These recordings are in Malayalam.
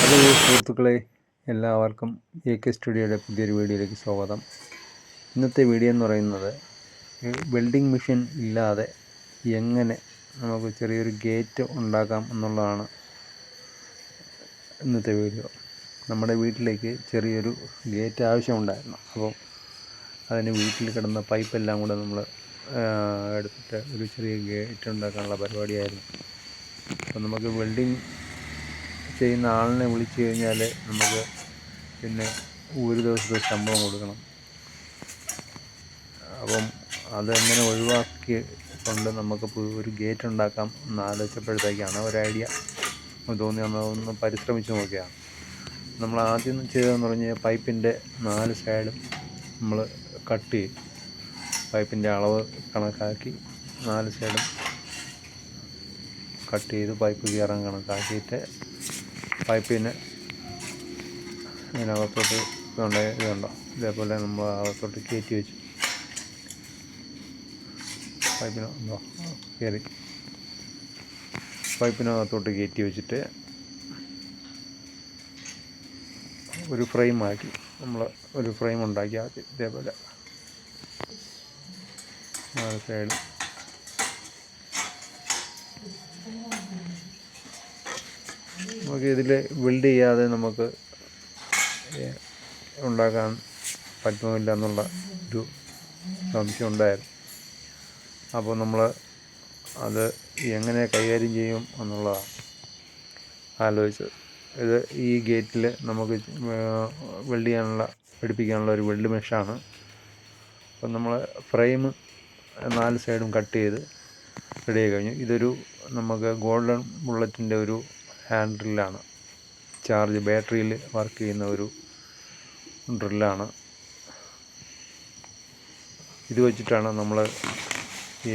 ഹലോ സുഹൃത്തുക്കളെ എല്ലാവർക്കും എ കെ സ്റ്റുഡിയോയുടെ പുതിയൊരു വീഡിയോയിലേക്ക് സ്വാഗതം. ഇന്നത്തെ വീഡിയോ എന്ന് പറയുന്നത് വെൽഡിംഗ് മെഷീൻ ഇല്ലാതെ എങ്ങനെ നമുക്ക് ചെറിയൊരു ഗേറ്റ് ഉണ്ടാക്കാം എന്നുള്ളതാണ് ഇന്നത്തെ വീഡിയോ. നമ്മുടെ വീട്ടിലേക്ക് ചെറിയൊരു ഗേറ്റ് ആവശ്യമുണ്ടായിരുന്നു. അപ്പം അതിന് വീട്ടിൽ കിടന്ന പൈപ്പെല്ലാം കൂടെ നമ്മൾ എടുത്തിട്ട് ഒരു ചെറിയ ഗേറ്റ് ഉണ്ടാക്കാനുള്ള പരിപാടിയായിരുന്നു. അപ്പം നമുക്ക് വെൽഡിങ് ചെയ്യുന്ന ആളിനെ വിളിച്ചു കഴിഞ്ഞാൽ നമുക്ക് പിന്നെ ഒരു ദിവസത്തെ ശമ്പളം കൊടുക്കണം. അപ്പം അതെങ്ങനെ ഒഴിവാക്കി കൊണ്ട് നമുക്ക് ഒരു ഗേറ്റ് ഉണ്ടാക്കാം എന്ന് ആലോചിച്ചപ്പോഴത്തേക്കാണ് ഒരു ഐഡിയ. തോന്നി ഒന്ന് പരിശ്രമിച്ച് നോക്കിയാണ്. നമ്മൾ ആദ്യം ചെയ്തതെന്ന് പറഞ്ഞാൽ പൈപ്പിന്റെ നാല് സൈഡും നമ്മൾ കട്ട് ചെയ്യും. പൈപ്പിന്റെ അളവ് കണക്കാക്കി നാല് സൈഡും കട്ട് ചെയ്ത് പൈപ്പ് കയറാൻ കണക്കാക്കിയിട്ട് പൈപ്പിന് ഇതിനകത്തോട്ട് ഇതുണ്ട് ഇതുണ്ടോ. ഇതേപോലെ നമ്മൾ അകത്തോട്ട് കയറ്റി വെച്ചു. പൈപ്പിന് ഉണ്ടോ? കയറി. പൈപ്പിനകത്തോട്ട് കയറ്റി വെച്ചിട്ട് ഒരു ഫ്രെയിം ആക്കി. നമ്മൾ ഒരു ഫ്രെയിം ഉണ്ടാക്കി ആക്കി ഇതേപോലെ. സൈഡ്. നമുക്ക് ഇതിൽ ബിൽഡ് ചെയ്യാതെ നമുക്ക് ഉണ്ടാക്കാൻ പറ്റുന്നില്ല എന്നുള്ള ഒരു സംശയം ഉണ്ടായിരുന്നു. അപ്പോൾ നമ്മൾ അത് എങ്ങനെ കൈകാര്യം ചെയ്യും എന്നുള്ളതാണ് ആലോചിച്ചത്. ഇത് ഈ ഗേറ്റിൽ നമുക്ക് വെൽഡ് ചെയ്യാനുള്ള പിടിപ്പിക്കാനുള്ള ഒരു വെൽഡ് മെഷാണ് അപ്പം നമ്മൾ ഫ്രെയിം നാല് സൈഡും കട്ട് ചെയ്ത് റെഡി കഴിഞ്ഞു. ഇതൊരു നമുക്ക് ഗോൾഡൻ ബുള്ളറ്റിന്റെ ഒരു ഹാൻഡ് ചാർജ് ബാറ്ററിയിൽ വർക്ക് ചെയ്യുന്ന ഒരു ഡ്രില്ലാണ്. ഇത് വെച്ചിട്ടാണ് നമ്മൾ ഈ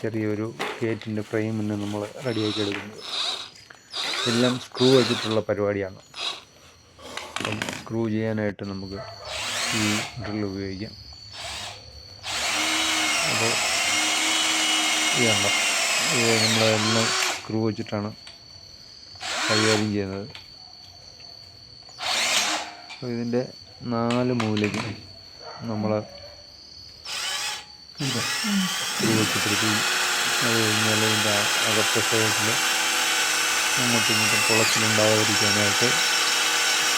ചെറിയൊരു ഗേറ്റിന്റെ ഫ്രെയിമിന് നമ്മൾ റെഡിയാക്കി എടുക്കുന്നത്. എല്ലാം സ്ക്രൂ വെച്ചിട്ടുള്ള പരിപാടിയാണ്. അപ്പം സ്ക്രൂ ചെയ്യാനായിട്ട് നമുക്ക് ഈ ഡ്രിൽ ഉപയോഗിക്കാം. അപ്പോൾ ഇതാണ്. നമ്മളെല്ലാം സ്ക്രൂ വെച്ചിട്ടാണ് കൈകാര്യം ചെയ്യുന്നത് അപ്പോൾ ഇതിന്റെ നാല് മൂലയ്ക്ക് നമ്മൾ വെച്ചിട്ടിരിക്കും അത് കഴിഞ്ഞാൽ ഇതിന്റെ അകത്തെ സൈഡിൽ അങ്ങോട്ടും ഇങ്ങോട്ടും കുളത്തിലുണ്ടാകാതിരിക്കാനായിട്ട്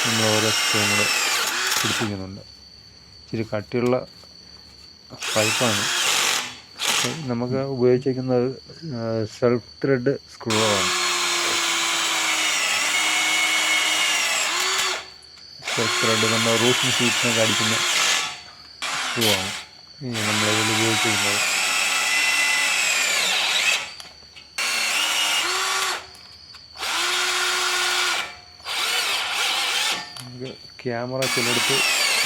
നമ്മൾ ഓരോ സ്ക്രൂവും പിടിപ്പിക്കുന്നുണ്ട്. ഇച്ചിരി കട്ടിയുള്ള പൈപ്പാണ്. നമുക്ക് ഉപയോഗിച്ചിരിക്കുന്നത് സെൽഫ് ത്രെഡ് സ്ക്രൂകളാണ് ത്രെഡ് നമ്മൾ റൂഫിംഗ് ഷീറ്റിനൊക്കെ അടിക്കുന്ന നമ്മൾ നമ്മളിതിൽ ഉപയോഗിച്ചിരുന്നത് നമുക്ക് ക്യാമറ ചിലടുത്ത്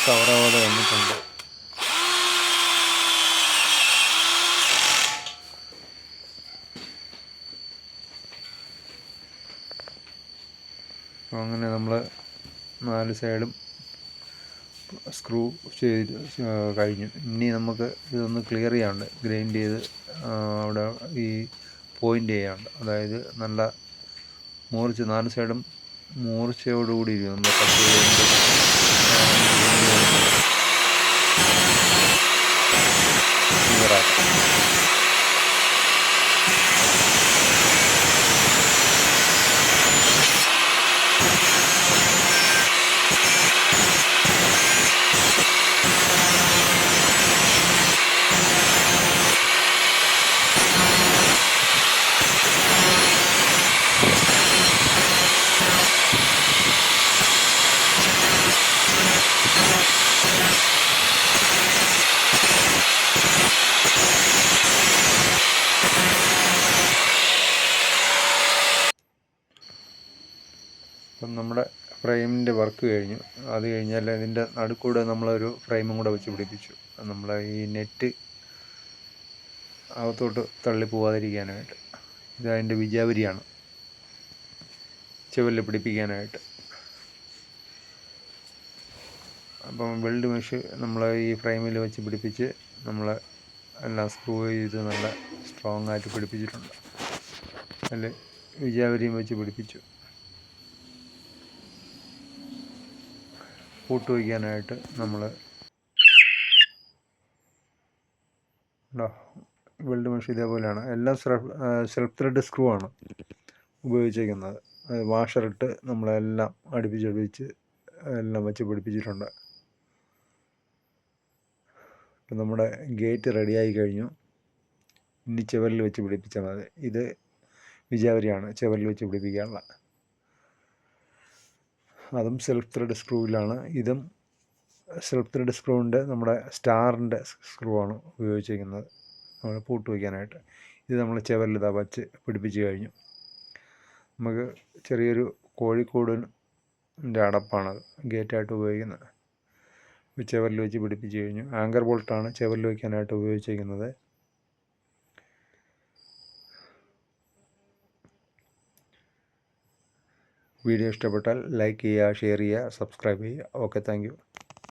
കവറാവാതെ വന്നിട്ടുണ്ട്. അങ്ങനെ നമ്മൾ നാല് സൈഡും സ്ക്രൂ ചെയ്ത് കഴിഞ്ഞു. ഇനി നമുക്ക് ഇതൊന്ന് ക്ലിയർ ചെയ്യാണ്ട് ഗ്രൈൻഡ് ചെയ്ത് അവിടെ ഈ പോയിന്റ് ചെയ്യാണ്ട് അതായത് നല്ല മൂർച്ച നാല് സൈഡും മൂർച്ചയോടുകൂടി നമ്മൾ കട്ട് ചെയ്ത് ഇപ്പം നമ്മുടെ ഫ്രെയിമിന്റെ വർക്ക് കഴിഞ്ഞു. അത് കഴിഞ്ഞാൽ ഇതിന്റെ നടുക്കൂടെ നമ്മളൊരു ഫ്രെയിമും കൂടെ വെച്ച് പിടിപ്പിച്ചു. നമ്മളെ ഈ നെറ്റ് അകത്തോട്ട് തള്ളി പോവാതിരിക്കാനായിട്ട്. ഇതതിന്റെ വിജാപരിയാണ്. ചെവലിൽ പിടിപ്പിക്കാനായിട്ട്. അപ്പം വെൽഡ് മെഷ് നമ്മൾ ഈ ഫ്രെയിമിൽ വെച്ച് പിടിപ്പിച്ച് നമ്മൾ എല്ലാം സ്ക്രൂ ചെയ്ത് നല്ല സ്ട്രോങ് ആയിട്ട് പിടിപ്പിച്ചിട്ടുണ്ട്. അതിൽ വിജാപരിയും വെച്ച് പിടിപ്പിച്ചു. പൂട്ട് വയ്ക്കാനായിട്ട് നമ്മൾ വെൽഡ് മെഷീൻ ഇതേപോലെയാണ്. എല്ലാം സെൽഫ് ത്രെഡ് സ്ക്രൂ ആണ് ഉപയോഗിച്ചിരിക്കുന്നത് വാഷറിട്ട് നമ്മളെല്ലാം അടുപ്പിച്ചടുപ്പിച്ച് എല്ലാം വെച്ച് പിടിപ്പിച്ചിട്ടുണ്ട്. ഇപ്പം നമ്മുടെ ഗേറ്റ് റെഡിയായി കഴിഞ്ഞു. ഇനി ചെവലിൽ വെച്ച് പിടിപ്പിച്ചാൽ മതി. ഇത് വിജാവരിയാണ് ചെവലിൽ വെച്ച് പിടിപ്പിക്കാനുള്ള. അതും സെൽഫ് ത്രെഡ് സ്ക്രൂവിലാണ് ഇതും സെൽഫ് ത്രെഡ് സ്ക്രൂവിന്റെ നമ്മുടെ സ്റ്റാറിന്റെ സ്ക്രൂ ആണ് ഉപയോഗിച്ചിരിക്കുന്നത്. നമ്മൾ പൂട്ട് വയ്ക്കാനായിട്ട് ഇത് നമ്മൾ ചെവലിൽ ഇതാ വച്ച് പിടിപ്പിച്ച് കഴിഞ്ഞു. നമുക്ക് ചെറിയൊരു കോഴിക്കോടിന്റെ അടപ്പാണത് ഗേറ്റായിട്ട് ഉപയോഗിക്കുന്നത്. ചെവലിൽ വെച്ച് പിടിപ്പിച്ച് കഴിഞ്ഞു. ആങ്കർ ബോൾട്ടാണ് ചെവലിൽ വയ്ക്കാനായിട്ട് ഉപയോഗിച്ചിരിക്കുന്നത്. വീഡിയോ ഇഷ്ടപ്പെട്ടാൽ ലൈക്ക് ചെയ്യുക ഷെയർ ചെയ്യുക സബ്സ്ക്രൈബ് ചെയ്യുക ഓക്കെ താങ്ക്